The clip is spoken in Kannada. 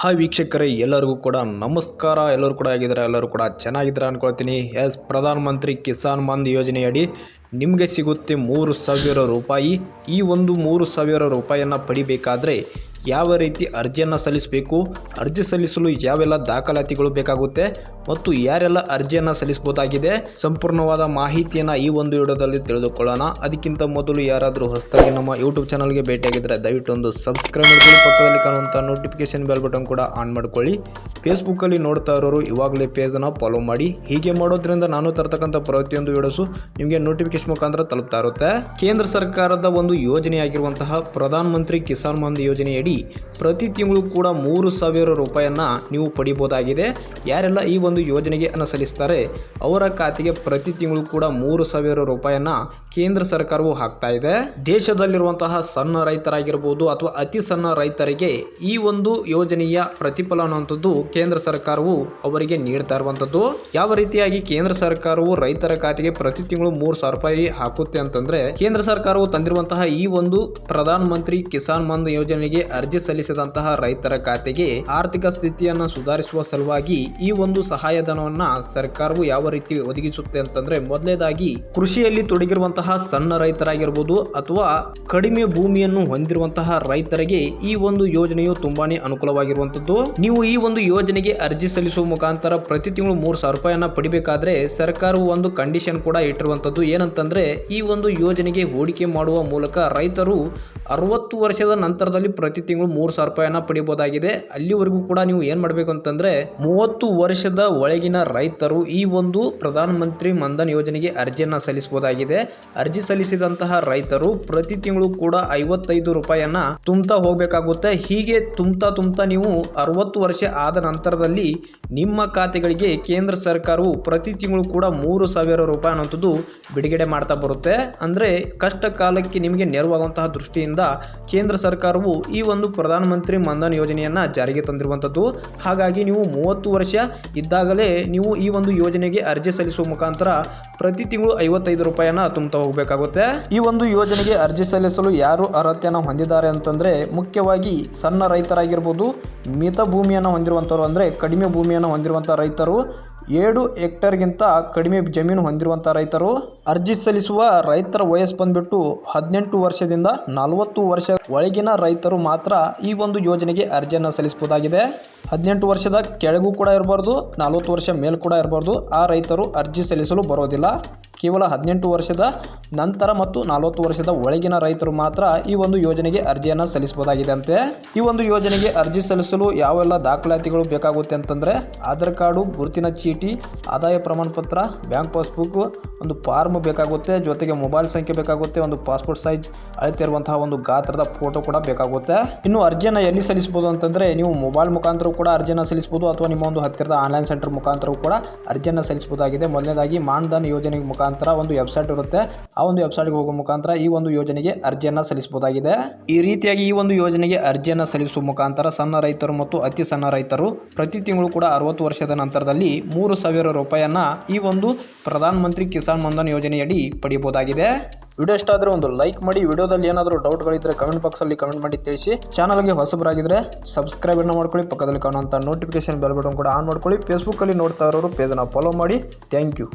ಹಾಯ್ ವೀಕ್ಷಕರೇ, ಎಲ್ಲರಿಗೂ ಕೂಡ ನಮಸ್ಕಾರ. ಎಲ್ಲರೂ ಕೂಡ ಆಗಿದ್ದಾರೆ ಎಲ್ಲರೂ ಕೂಡ ಚೆನ್ನಾಗಿದ್ದಾರೆ ಅಂದ್ಕೊಳ್ತೀನಿ ಎಸ್ ಪ್ರಧಾನ ಮಂತ್ರಿ ಕಿಸಾನ್ ಮಾನ್ ಯೋಜನೆಯಡಿ ನಿಮಗೆ ಸಿಗುತ್ತೆ ಮೂರು ಸಾವಿರ ರೂಪಾಯಿ. ಈ ಒಂದು ಮೂರು ಸಾವಿರ ರೂಪಾಯಿಯನ್ನು ಪಡಿಬೇಕಾದರೆ ಯಾವ ರೀತಿ ಅರ್ಜಿಯನ್ನು ಸಲ್ಲಿಸಬೇಕು, ಅರ್ಜಿ ಸಲ್ಲಿಸಲು ಯಾವೆಲ್ಲ ದಾಖಲಾತಿಗಳು ಬೇಕಾಗುತ್ತೆ ಮತ್ತು ಯಾರೆಲ್ಲ ಅರ್ಜಿಯನ್ನು ಸಲ್ಲಿಸಬಹುದಾಗಿದೆ ಸಂಪೂರ್ಣವಾದ ಮಾಹಿತಿಯನ್ನು ಈ ಒಂದು ವಿಡಿಯೋದಲ್ಲಿ ತಿಳಿದುಕೊಳ್ಳೋಣ. ಅದಕ್ಕಿಂತ ಮೊದಲು ಯಾರಾದರೂ ಹೊಸದಾಗಿ ನಮ್ಮ ಯೂಟ್ಯೂಬ್ ಚಾನಲ್ಗೆ ಭೇಟಿಯಾಗಿದ್ದರೆ ದಯವಿಟ್ಟು ಒಂದು ಸಬ್ಸ್ಕ್ರೈಬ್ ಮಾಡ್ಕೊಳ್ಳಿ, ಪಕ್ಕದಲ್ಲಿ ಕಾಣುವಂಥ ನೋಟಿಫಿಕೇಶನ್ ಬೆಲ್ ಬಟನ್ ಕೂಡ ಆನ್ ಮಾಡಿಕೊಳ್ಳಿ. ಫೇಸ್ಬುಕ್ಕಲ್ಲಿ ನೋಡ್ತಾ ಇರೋರು ಇವಾಗಲೇ ಪೇಜನ್ನು ಫಾಲೋ ಮಾಡಿ. ಹೀಗೆ ಮಾಡೋದ್ರಿಂದ ನಾನು ತರ್ತಕ್ಕಂಥ ಪ್ರತಿಯೊಂದು ವಿಡಿಯೋಸು ನಿಮಗೆ ನೋಟಿಫಿಕೇಶನ್ ಮುಖಾಂತರ ತಲುಪ್ತಾ ಇರುತ್ತೆ. ಕೇಂದ್ರ ಸರ್ಕಾರದ ಒಂದು ಯೋಜನೆಯಾಗಿರುವಂತಹ ಪ್ರಧಾನ ಮಂತ್ರಿ ಕಿಸಾನ್ ಮಾನ್ ಯೋಜನೆಯಡಿ ಪ್ರತಿ ತಿಂಗಳು ಕೂಡ ಮೂರು ಸಾವಿರ ರೂಪಾಯಿಯನ್ನ ನೀವು ಪಡಿಬೋದಾಗಿದೆ. ಯಾರೆಲ್ಲ ಈ ಒಂದು ಯೋಜನೆಗೆ ಅನ್ನ ಅವರ ಖಾತೆಗೆ ಪ್ರತಿ ತಿಂಗಳು ಕೂಡ ಮೂರು ಸಾವಿರ ರೂಪಾಯಿಯನ್ನ ಕೇಂದ್ರ ಸರ್ಕಾರವು ಹಾಕ್ತಾ ಇದೆ. ದೇಶದಲ್ಲಿರುವಂತಹ ಸಣ್ಣ ರೈತರಾಗಿರ್ಬೋದು ಅಥವಾ ಅತಿ ಸಣ್ಣ ರೈತರಿಗೆ ಈ ಒಂದು ಯೋಜನೆಯ ಪ್ರತಿಫಲ ಅನ್ನುವಂಥದ್ದು ಕೇಂದ್ರ ಸರ್ಕಾರವು ಅವರಿಗೆ ನೀಡ್ತಾ ಇರುವಂಥದ್ದು. ಯಾವ ರೀತಿಯಾಗಿ ಕೇಂದ್ರ ಸರ್ಕಾರವು ರೈತರ ಖಾತೆಗೆ ಪ್ರತಿ ತಿಂಗಳು ಮೂರು ಸಾವಿರ ರೂಪಾಯಿ ಹಾಕುತ್ತೆ ಅಂತಂದ್ರೆ ಕೇಂದ್ರ ಸರ್ಕಾರವು ತಂದಿರುವಂತಹ ಈ ಒಂದು ಪ್ರಧಾನ ಮಂತ್ರಿ ಕಿಸಾನ್ ಮಾನ್ ಯೋಜನೆಗೆ ಅರ್ಜಿ ಸಲ್ಲಿಸಿದಂತಹ ರೈತರ ಖಾತೆಗೆ ಆರ್ಥಿಕ ಸ್ಥಿತಿಯನ್ನ ಸುಧಾರಿಸುವ ಸಲುವಾಗಿ ಈ ಒಂದು ಸಹಾಯಧನವನ್ನ ಸರ್ಕಾರವು ಯಾವ ರೀತಿ ಒದಗಿಸುತ್ತೆ ಅಂತಂದ್ರೆ ಮೊದಲೇದಾಗಿ ಕೃಷಿಯಲ್ಲಿ ತೊಡಗಿರುವಂತಹ ಸಣ್ಣ ರೈತರಾಗಿರ್ಬೋದು ಅಥವಾ ಕಡಿಮೆ ಭೂಮಿಯನ್ನು ಹೊಂದಿರುವಂತಹ ರೈತರಿಗೆ ಈ ಒಂದು ಯೋಜನೆಯು ತುಂಬಾನೇ ಅನುಕೂಲವಾಗಿರುವಂತದ್ದು ನೀವು ಈ ಒಂದು ಯೋಜನೆಗೆ ಅರ್ಜಿ ಸಲ್ಲಿಸುವ ಮುಖಾಂತರ ಪ್ರತಿ ತಿಂಗಳು ಮೂರು ಸಾವಿರ ರೂಪಾಯಿಯನ್ನ ಪಡಿಬೇಕಾದ್ರೆ ಸರ್ಕಾರವು ಒಂದು ಕಂಡೀಷನ್ ಕೂಡ ಇಟ್ಟಿರುವಂತದ್ದು ಏನಂತಂದ್ರೆ ಈ ಒಂದು ಯೋಜನೆಗೆ ಹೂಡಿಕೆ ಮಾಡುವ ಮೂಲಕ ರೈತರು ಅರವತ್ತು ವರ್ಷದ ನಂತರದಲ್ಲಿ ಪ್ರತಿ ತಿಂಗಳು ಮೂರು ಸಾವಿರ ರೂಪಾಯಿಯನ್ನ ಪಡಿಬಹುದಾಗಿದೆ ಅಲ್ಲಿವರೆಗೂ ಕೂಡ ನೀವು ಏನ್ ಮಾಡಬೇಕು ಅಂತಂದ್ರೆ, ಮೂವತ್ತು ವರ್ಷದ ಒಳಗಿನ ರೈತರು ಈ ಒಂದು ಪ್ರಧಾನ ಮಂತ್ರಿ ಮನ್ಧನ್ ಯೋಜನೆಗೆ ಅರ್ಜಿಯನ್ನ ಸಲ್ಲಿಸಬಹುದಾಗಿದೆ. ಅರ್ಜಿ ಸಲ್ಲಿಸಿದಂತಹ ರೈತರು ಪ್ರತಿ ತಿಂಗಳು ಕೂಡ ಐವತ್ತೈದು ರೂಪಾಯಿಯನ್ನ ತುಂಬ್ತಾ ಹೋಗಬೇಕಾಗುತ್ತೆ. ಹೀಗೆ ತುಂಬ್ತಾ ತುಂಬ್ತಾ ನೀವು ಅರವತ್ತು ವರ್ಷ ಆದ ನಂತರದಲ್ಲಿ ನಿಮ್ಮ ಖಾತೆಗಳಿಗೆ ಕೇಂದ್ರ ಸರ್ಕಾರವು ಪ್ರತಿ ತಿಂಗಳು ಕೂಡ ಮೂರು ಸಾವಿರ ರೂಪಾಯಿ ಅನ್ನೋಂಥದ್ದು ಬಿಡುಗಡೆ ಮಾಡ್ತಾ ಬರುತ್ತೆ. ಅಂದ್ರೆ ಕಷ್ಟ ಕಾಲಕ್ಕೆ ನಿಮಗೆ ನೆರವಾಗುವಂತಹ ದೃಷ್ಟಿಯಿಂದ ಕೇಂದ್ರ ಸರ್ಕಾರವು ಈ ಒಂದು ಪ್ರಧಾನಮಂತ್ರಿ ಮನ್ಧನ್ ಯೋಜನೆಯನ್ನು ಜಾರಿಗೆ ತಂದಿರುವಂಥದ್ದು ಹಾಗಾಗಿ ನೀವು ಮೂವತ್ತು ವರ್ಷ ಇದ್ದಾಗಲೇ ನೀವು ಈ ಒಂದು ಯೋಜನೆಗೆ ಅರ್ಜಿ ಸಲ್ಲಿಸುವ ಮುಖಾಂತರ ಪ್ರತಿ ತಿಂಗಳು ಐವತ್ತೈದು ರೂಪಾಯಿಯನ್ನು ತುಂಬುತ್ತಾ ಹೋಗಬೇಕಾಗುತ್ತೆ. ಈ ಒಂದು ಯೋಜನೆಗೆ ಅರ್ಜಿ ಸಲ್ಲಿಸಲು ಯಾರು ಅರ್ಹತೆಯನ್ನು ಹೊಂದಿದ್ದಾರೆ ಅಂತಂದರೆ ಮುಖ್ಯವಾಗಿ ಸಣ್ಣ ರೈತರಾಗಿರ್ಬೋದು ಮಿತ ಭೂಮಿಯನ್ನು ಹೊಂದಿರುವಂಥವ್ರು ಅಂದರೆ ಕಡಿಮೆ ಭೂಮಿಯನ್ನು ಹೊಂದಿರುವಂಥ ರೈತರು ಏಳು ಹೆಕ್ಟೇರ್ಗಿಂತ ಕಡಿಮೆ ಜಮೀನು ಹೊಂದಿರುವಂಥ ರೈತರು ಅರ್ಜಿ ಸಲ್ಲಿಸುವ ರೈತರ ವಯಸ್ಸು ಬಂದ್ಬಿಟ್ಟು ಹದಿನೆಂಟು ವರ್ಷದಿಂದ ನಲವತ್ತು ವರ್ಷ ಒಳಗಿನ ರೈತರು ಮಾತ್ರ ಈ ಒಂದು ಯೋಜನೆಗೆ ಅರ್ಜಿಯನ್ನು ಸಲ್ಲಿಸಬಹುದಾಗಿದೆ. ಹದಿನೆಂಟು ವರ್ಷದ ಕೆಳಗೂ ಕೂಡ ಇರಬಾರ್ದು, ನಲವತ್ತು ವರ್ಷ ಮೇಲೆ ಕೂಡ ಇರಬಾರ್ದು. ಆ ರೈತರು ಅರ್ಜಿ ಸಲ್ಲಿಸಲು ಬರೋದಿಲ್ಲ. ಕೇವಲ ಹದಿನೆಂಟು ವರ್ಷದ ನಂತರ ಮತ್ತು ನಲವತ್ತು ವರ್ಷದ ಒಳಗಿನ ರೈತರು ಮಾತ್ರ ಈ ಒಂದು ಯೋಜನೆಗೆ ಅರ್ಜಿಯನ್ನು ಸಲ್ಲಿಸಬಹುದಾಗಿದೆ ಅಂತೆ ಈ ಒಂದು ಯೋಜನೆಗೆ ಅರ್ಜಿ ಸಲ್ಲಿಸಲು ಯಾವೆಲ್ಲ ದಾಖಲಾತಿಗಳು ಬೇಕಾಗುತ್ತೆ ಅಂತಂದರೆ ಆಧಾರ್ ಕಾರ್ಡು, ಗುರುತಿನ ಚೀಟಿ, ಆದಾಯ ಪ್ರಮಾಣಪತ್ರ, ಬ್ಯಾಂಕ್ ಪಾಸ್ಬುಕ್ ಒಂದು ಫಾರ್ಮ್ ಬೇಕಾಗುತ್ತೆ, ಜೊತೆಗೆ ಮೊಬೈಲ್ ಸಂಖ್ಯೆ ಬೇಕಾಗುತ್ತೆ, ಒಂದು ಪಾಸ್ಪೋರ್ಟ್ ಸೈಜ್, ಅಳತೆ ಇರುವಂತಹ ಒಂದು ಗಾತ್ರದ ಫೋಟೋ ಕೂಡ ಬೇಕಾಗುತ್ತೆ. ಇನ್ನು ಅರ್ಜಿಯನ್ನು ಎಲ್ಲಿ ಸಲ್ಲಿಸಬಹುದು ಅಂತಂದರೆ, ನೀವು ಮೊಬೈಲ್ ಮುಖಾಂತರ ಕೂಡ ಅರ್ಜಿಯನ್ನು ಸಲ್ಲಿಸಬಹುದು, ಅಥವಾ ನಿಮ್ಮ ಒಂದು ಹತ್ತಿರದ ಆನ್ಲೈನ್ ಸೆಂಟರ್ ಮುಖಾಂತರ ಕೂಡ ಅರ್ಜಿಯನ್ನು ಸಲ್ಲಿಸಬಹುದಾಗಿದೆ. ಮೊದಲನೇದಾಗಿ ಮಾನ್ಧನ್ ಯೋಜನೆ ಮುಖಾಂತರ ಒಂದು ವೆಬ್ಸೈಟ್ ಇರುತ್ತೆ. ಆ ಒಂದು ವೆಬ್ಸೈಟ್ಗೆ ಹೋಗುವ ಮುಖಾಂತರ ಈ ಒಂದು ಯೋಜನೆಗೆ ಅರ್ಜಿಯನ್ನು ಸಲ್ಲಿಸಬಹುದಾಗಿದೆ. ಈ ರೀತಿಯಾಗಿ ಈ ಒಂದು ಯೋಜನೆಗೆ ಅರ್ಜಿಯನ್ನು ಸಲ್ಲಿಸುವ ಮುಖಾಂತರ ಸಣ್ಣ ರೈತರು ಮತ್ತು ಅತಿ ಸಣ್ಣ ರೈತರು ಪ್ರತಿ ತಿಂಗಳು ಕೂಡ ಅರವತ್ತು ವರ್ಷದ ನಂತರದಲ್ಲಿ ಮೂರು ಸಾವಿರ ರೂಪಾಯಿಯನ್ನು ಈ ಒಂದು ಪ್ರಧಾನ ಮಂತ್ರಿ ಕಿಸಾನ್ ಮನ್ಧನ್ ಯೋಜನೆಯಡಿ ಪಡೆಯಬಹುದಾಗಿದೆ. ವಿಡಿಯೋ ಇಷ್ಟ ಆದರೆ ಒಂದು ಲೈಕ್ ಮಾಡಿ, ವಿಡಿಯೋದಲ್ಲಿ ಏನಾದರೂ ಡೌಟ್ಗಳಿದ್ದರೆ ಕಮೆಂಟ್ ಬಾಕ್ಸಲ್ಲಿ ಕಮೆಂಟ್ ಮಾಡಿ ತಿಳಿಸಿ. ಚಾನಲ್ಗೆ ಹೊಸಬರಾಗಿದ್ದರೆ ಸಬ್ಸ್ಕ್ರೈಬನ್ನು ಮಾಡ್ಕೊಳ್ಳಿ, ಪಕ್ಕದಲ್ಲಿ ಕಾಣುವಂಥ ನೋಟಿಫಿಕೇಶನ್ ಬೆಲ್ ಬಟನ್ ಕೂಡ ಆನ್ ಮಾಡ್ಕೊಳ್ಳಿ. ಫೇಸ್ಬುಕ್ಕಲ್ಲಿ ನೋಡ್ತಾ ಇರೋರು ಪೇಜನ್ನು ಫಾಲೋ ಮಾಡಿ. Thank you